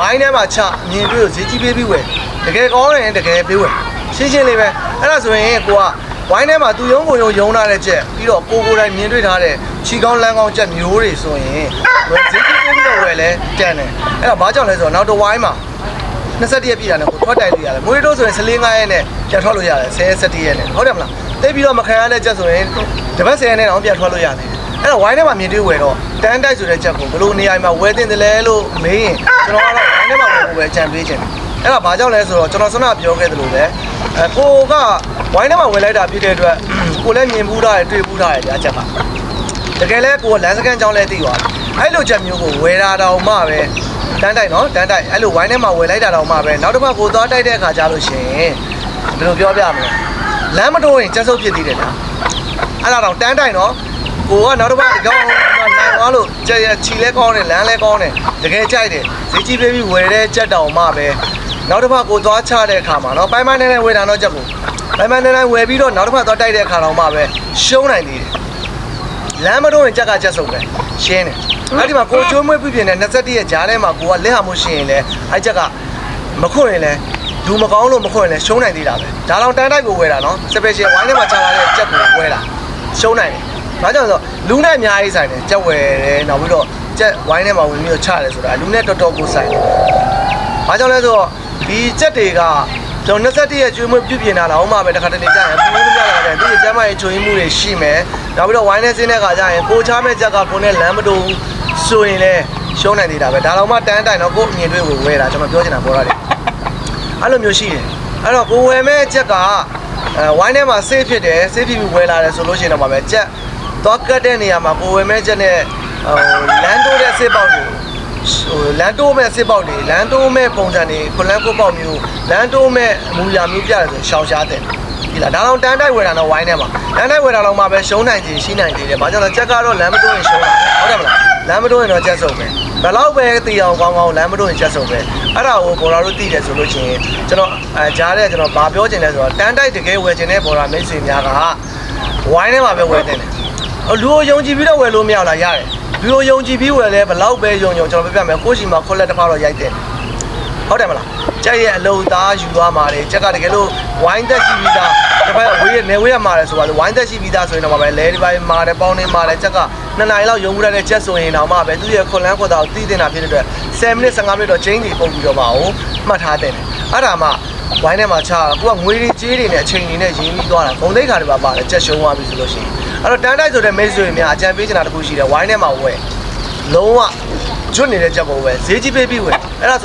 ဝိုင်းထဲမှာချမြင်တွေ့ကိုဈေးကြီးပေးပြီးဝယ်တကယ်ကောင်းရင်တကယ်ပေးဝယ်ရှင်းရှင်းလေးပဲအဲ့ဒါဆိုရင်ကိုကဝိုင်းထဲမှာသူယုံကိုယုံယုံထားတဲ့ချက်ပြီးတော့ကိုကိုယ်တိုင်မြင်တွေ့ထားတဲ့ချီကောင်းလမ်းကောင်းချက်မျိုးတွေဆိုရင်ဝယ်ဈေးကြီးပေးပြီးတော့ဝယ်လဲတန်တယ်အဲ့ဒါဘာကြောင့်လဲဆိုတော့နောက်တစ်ဝိုင်းမှာ21ရက်ပြည့်တာနဲ့ကိုထွက်တိုင်လို့ရတယ်။မွေးတို့ဆိုရင်14 5ရက်နဲ့ပြန်ထွက်လို့ရတယ်10ရက်17ရက်နဲ့ဟုတ်တယ်မလား။သိပြီးတော့မခံရတဲ့ချက်ဆိုရင်တပတ်10ရက်နဲ့တော့ပြန်ထွက်လို့ရတယ်။ အဲ့တော့ဝိုင်းထဲမှာမြင်တွေ့ဝယ်တော့တန်းတိုက်ဆိုတဲ့ချက်ကိုဘလို့နေရာမှာဝယ်တင်တယ်လဲလို့မေးရင်ကျွန်တော်ကတော့ဝိုင်းထဲမှာဝယ်ဖို့ပဲအကြံပေးခြင်း။အဲ့ဒါဘာကြောင့်လဲဆိုတော့ကျွန်တော်ဆွမ်းနာပြောခဲ့သလိုပဲအဲကိုကဝိုင်းထဲမှာဝယ်လိုက်တာဖြစ်တဲ့အတွက်ကိုလည်းမြင်ဘူးတာရတွေ့ဘူးတာရကြာချက်ကတကယ်လဲကိုကလမ်းစကန်ကြောင်းလဲသိသွားတယ်။အဲ့လိုချက်မျိုးကိုဝယ်တာတောင်မှပဲတန်းတိုက်နော်တန်းတိုက်အဲ့လိုဝိုင်းထဲမှာဝယ်လိုက်တာတော့မှပဲနောက်တစ်ခါကိုသွားတိုက်တဲ့အခါကျလို့ရှိရင်ဘယ်လိုပြောပြမလဲလမ်းမတိုးရင်ချက်ဆုပ်ဖြစ်သေးတယ်ဗျာအဲ့ဒါတော့တန်းတိုက်နော် ကိုကနောက်တစ်ခါကြောင်းနိုင်သွားလို့ကြက်ချီလဲကောင်းတယ်လမ်းလဲကောင်းတယ်တကယ်ကြိုက်တယ်ဈေးကြီးပေးပြီးဝယ်တဲ့ချက်တောင်မှပဲနောက်တစ်ခါကိုသွားချတဲ့အခါမှာနော်ပိုင်းပိုင်းနဲ့နဲ့ဝယ်တာတော့ချက်ကိုပိုင်းပိုင်းနဲ့နဲ့ဝယ်ပြီးတော့နောက်တစ်ခါသွားတိုက်တဲ့အခါတော့မှပဲရှုံးနိုင်သေးတယ်လမ်းမတော့ရင်ကြက်ကချက်ဆုံးပဲရှင်းတယ်အဲ့ဒီမှာကိုချိုးမွေးပြပြင်တဲ့21ရက်ကြားထဲမှာကိုကလက်ဟာမှုရှိရင်လည်းအဲ့ချက်ကမခွင့်ရင်လည်းလူမကောင်းလို့မခွင့်ရင်လည်းရှုံးနိုင်သေးတာပဲဒါတော့တန်တိုက်ကိုဝယ်တာနော်စပယ်ရှယ်ဝိုင်းထဲမှာချလာတဲ့ချက်ကိုဝယ်တာရှုံးနိုင်တယ် ဘာကြောင့်လဲဆိုတော့လူနဲ့အများကြီးဆိုင်တယ်ချက်ဝယ်တယ်နောက်ပြီးတော့ချက်ဝိုင်းထဲမှာဝင်ပြီးတော့ချတယ်ဆိုတာလူနဲ့တော်တော်ကိုဆိုင်တယ်ဘာကြောင့်လဲဆိုတော့ဒီချက်တွေကကျွန်တော်21ရက်ကျွေးမွေးပြုပြင်တာတော့မှပဲတစ်ခါတလေကြာရင်ပူလို့မရတာကြာရင်သူ့ရဲ့ကျမ်းမာရေးချိုးရင်းမှုတွေရှိမယ်နောက်ပြီးတော့ဝိုင်းနဲ့စင်းတဲ့ခါကျရင်ကိုချားမဲ့ချက်ကကိုနဲ့လမ်းမတူဘူးဆိုရင်လည်းရှုံးနိုင်သေးတာပဲဒါတော့မှတန်းတိုင်တော့ကိုအမြင်တွေ့ကိုဝဲတာကျွန်တော်ပြောချင်တာပေါ်ရတယ်အဲ့လိုမျိုးရှိတယ်အဲ့တော့ကိုဝယ်မဲ့ချက်ကအဲဝိုင်းထဲမှာဆေးဖြစ်တယ်ဆေးဖြစ်ပြီးဝယ်လာတယ်ဆိုလို့ရှိရင်တော့မှပဲချက် သွားကတ်တဲ့နေရာမှာကိုဝယ်မဲ့ချက်နဲ့ဟိုလမ်းတိုးတဲ့ဆေးပေါက်တွေဟိုလမ်းတိုးမဲ့စစ်ပေါက်တွေလမ်းတိုးမဲ့ပုံစံတွေခွလန်းကိုပေါက်မျိုးလမ်းတိုးမဲ့အမူအရာမျိုးပြတယ်ဆိုရှောင်ရှားတယ်ဒီလားဒါတော့တန်းတိုက်ဝယ်တာတော့ဝိုင်းထဲမှာတန်းတိုက်ဝယ်တာတော့မှပဲရှုံးနိုင်ခြင်းရှိနိုင်သေးတယ်ဘာကြောင့်လဲချက်ကတော့လမ်းမတိုးရင်ရှုံးတာပဲဟုတ်တယ်မလားလမ်းမတိုးရင်တော့ချက်ဆုံးပဲဘယ်တော့ပဲတီအောင်ကောင်းကောင်းလမ်းမတိုးရင်ချက်ဆုံးပဲအဲ့ဒါကိုဘော်လာတို့သိတယ်ဆိုလို့ချင်းကျွန်တော်အဲကြားတဲ့ကျွန်တော်ဗာပြောချင်လဲဆိုတော့တန်းတိုက်တကယ်ဝယ်ချင်တဲ့ဘော်လာမိတ်ဆွေများကဝိုင်းထဲမှာပဲဝယ်တင်တယ်ဟို လူကိုယုံကြည်ပြီးတော့ဝယ်လို့မရလားရတယ်လူကိုယုံကြည်ပြီးဝယ်လဲဘလောက်ပဲယုံယုံကျွန်တော်ပြပြမယ်ကိုယ့်ရှိမှာခွက်လက်တစ်ဖက်တော့ရိုက်တယ်ဟုတ်တယ်မလားကြက်ရဲ့အလုံသားယူသွားမှာလေကြက်ကတကယ်လို့ဝိုင်းသက်ရှိပြီးသားတစ်ဖက်ဝေးရနေဝေးရမှာလေဆိုပါလို့ဝိုင်းသက်ရှိပြီးသားဆိုရင်တော့ပဲလဲဒီပိုင်းမှာတယ်ပေါင်းနေမှာတယ်ကြက်ကနှစ်နာရီလောက်ယုံမှုရတဲ့ချက်ဆိုရင်တော့မှပဲသူ့ရဲ့ခွန်လန်းခွက်သားကိုတည်တင်တာဖြစ်တဲ့အတွက်10မိနစ်15မိနစ်တော့ချင်းကြီးပုံပြီးတော့မှအောင်မှတ်ထားတယ်အဲ့ဒါမှဝိုင်းထဲမှာချကိုကငွေတွေကြေးတွေနဲ့အချိန်တွေနဲ့ရင်းပြီးသွားတာဂုံသိက္ခာတွေပါပါတယ်ချက်ရှုံးသွားပြီဆိုလို့ရှိရင် အဲ့တော့တန်းတိုက်ဆိုတဲ့မိတ်ဆွေများအကြံပေးချင်တာတစ်ခုရှိတယ်ဝိုင်းထဲမှာဝယ်လုံးဝကျွတ်နေတဲ့ချက်ကိုပဲဈေးကြီးပေးပြီးဝယ်အဲ့ဒါဆို